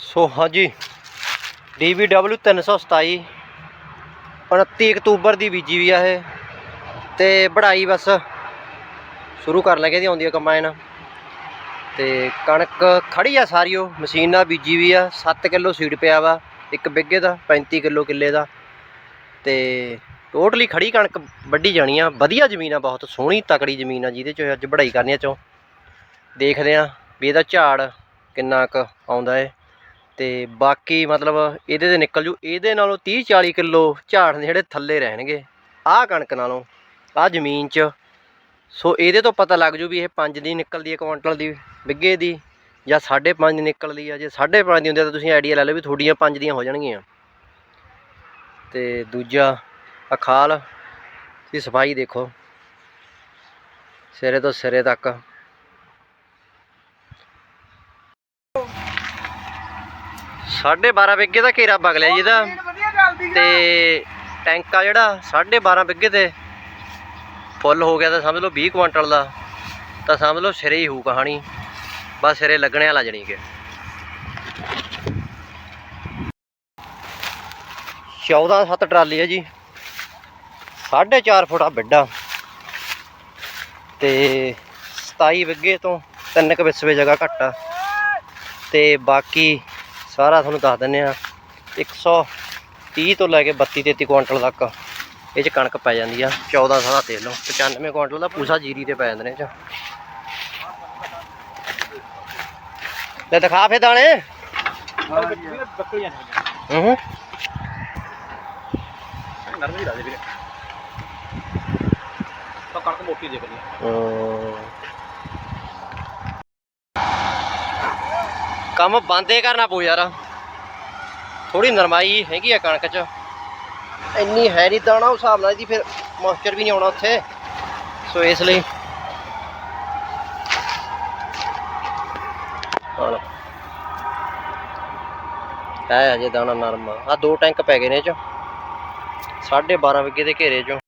ਸੋ ਹਾਂਜੀ DBW 327 29 October ਦੀ ਬੀਜੀ ਵੀ ਆ ਇਹ, ਤੇ ਬੜਾਈ ਬਸ ਸ਼ੁਰੂ ਕਰਨ ਲੱਗੇ ਦੀ ਆਉਂਦੀ ਆ ਕੰਬਾਈਨ ਤੇ ਕਣਕ ਖੜੀ ਆ ਸਾਰੀ ਉਹ, ਮਸ਼ੀਨ ਨਾਲ ਬੀਜੀ ਵੀ ਆ 7 ਕਿਲੋ ਸੀਡ ਪਿਆ ਵਾ, ਇੱਕ ਬਿੱਗੇ ਦਾ 35 ਕਿਲੋ ਕਿੱਲੇ ਦਾ। ਤੇ ਟੋਟਲੀ ਖੜੀ ਕਣਕ ਵੱਢੀ ਜਾਣੀ ਆ, ਵਧੀਆ ਜ਼ਮੀਨ ਆ, ਬਹੁਤ ਸੋਹਣੀ ਤਕੜੀ ਜ਼ਮੀਨ ਆ ਜਿਹਦੇ ਚ ਅੱਜ ਬੜਾਈ ਕਰਨੀ ਆ ਚੋਂ। ਦੇਖਦੇ ਆ ਵੀ ਇਹਦਾ ਝਾੜ ਕਿੰਨਾ ਕੁ ਆਉਂਦਾ ਏ। ਤੇ ਬਾਕੀ ਮਤਲਬ ਇਹਦੇ ਤੇ ਨਿਕਲ ਜੂ। ਇਹਦੇ ਨਾਲੋਂ 30 40 ਕਿਲੋ ਝਾੜ ਨੇ ਜਿਹੜੇ ਥੱਲੇ ਰਹਿਣਗੇ। ਆਹ ਕਣਕ ਨਾਲੋਂ, ਆਹ ਜ਼ਮੀਨ 'ਚ। ਸੋ ਇਹਦੇ ਤੋਂ ਪਤਾ ਲੱਗ ਜੂ ਵੀ ਇਹ 5 ਦੀ ਨਿਕਲਦੀ ਹੈ ਕੁਆਂਟਲ ਦੀ ਬਿੱਗੇ ਦੀ, ਜਾਂ 5.5 ਦੀ ਨਿਕਲਦੀ ਆ ਜੇ 5.5 ਦੀ ਹੁੰਦੀ ਆ ਤਾਂ ਤੁਸੀਂ ਆਈਡੀਆ ਲੈ ਲਓ ਵੀ ਤੁਹਾਡੀਆਂ 5 ਦੀਆਂ ਹੋ ਜਾਣਗੀਆਂ। ਤੇ ਦੂਜਾ, ਅਖਾਲ, ਦੀ ਸਫ਼ਾਈ ਦੇਖੋ। ਸਿਰੇ ਤੋਂ ਸਿਰੇ ਤੱਕ। ਸਾਢੇ 12 ਬਿੱਗੇ ਦਾ ਘੇਰਾ ਵਗ ਲਿਆ ਜੀ ਇਹਦਾ। ਤੇ ਟੈਂਕਾ ਜਿਹੜਾ 12.5 ਬਿੱਗੇ ਤੇ। ਫੁੱਲ ਹੋ ਗਿਆ ਤਾਂ ਸਮਝ ਲਓ 20 ਕੁਆਂਟਲ ਦਾ। ਤਾਂ ਸਮਝ ਲਓ ਸਿਰੇ ਹੀ ਹੋਊ ਕਹਾਣੀ। ਬਸ ਸਿਰੇ ਲੱਗਣੇ ਵਾਲਾ ਜਣੀ ਕਿ। 14 7 ਟਰਾਲੀ ਹੈ ਜੀ। 4.5 ਫੁੱਟ ਆ ਬਿੱਡਾ। ਤੇ 27 ਬਿੱਗੇ ਤੋਂ ਤਿੰਨ ਕੁ ਵਿਸਵੇ ਜਗ੍ਹਾ ਘੱਟ ਆ। ਤੇ ਬਾਕੀ ਸਾਰਾ ਤੁਹਾਨੂੰ ਦੱਸ ਦਿੰਨੇ ਆ 130 ਤੋਂ ਲੈ ਕੇ 32 33 ਕੁਆਂਟਲ ਤੱਕ ਇਹ ਚ ਕਣਕ ਪੈ ਜਾਂਦੀ ਆ 14 ਸਾਰਾ ਤੇਲ ਲਓ 95 ਕੁਆਂਟਲ ਦਾ ਪੂਸਾ ਜੀਰੀ ਤੇ ਪੈ ਜਾਂਦੇ ਨੇ ਇਹ ਚ। ਲੈ ਦਿਖਾ ਫੇ ਦਾਣੇ। ਹੂੰ ਨਰਮ ਹੀ ਰਾਜੇ ਵੀਰੇ। ਤਾਂ ਕਣਕ ਮੋਟੀ ਦੇ ਕਰੀ ਕੰਮ ਬੰਦੇ ਕਰਨਾ ਪਊ ਯਾਰ। ਥੋੜੀ ਨਰਮਾਈ ਹੈਗੀ ਆ ਕਣਕ 'ਚ। ਇੰਨੀ ਹੈ ਨਹੀਂ ਦਾਣਾ ਉਸ ਹਿਸਾਬ ਨਾਲ ਇਹਦੀ ਫਿਰ ਮੋਇਸਚਰ ਵੀ ਨਹੀਂ ਆਉਣਾ ਉੱਥੇ। ਸੋ ਇਸ ਲਈ ਹੈ ਅਜੇ ਦਾਣਾ ਨਰਮ ਆ। ਆਹ ਦੋ ਟੈਂਕ ਪੈ ਗਏ ਨੇ ਇਹ 'ਚ। 12.5 ਵਿਗੇ ਦੇ ਘੇਰੇ 'ਚੋਂ।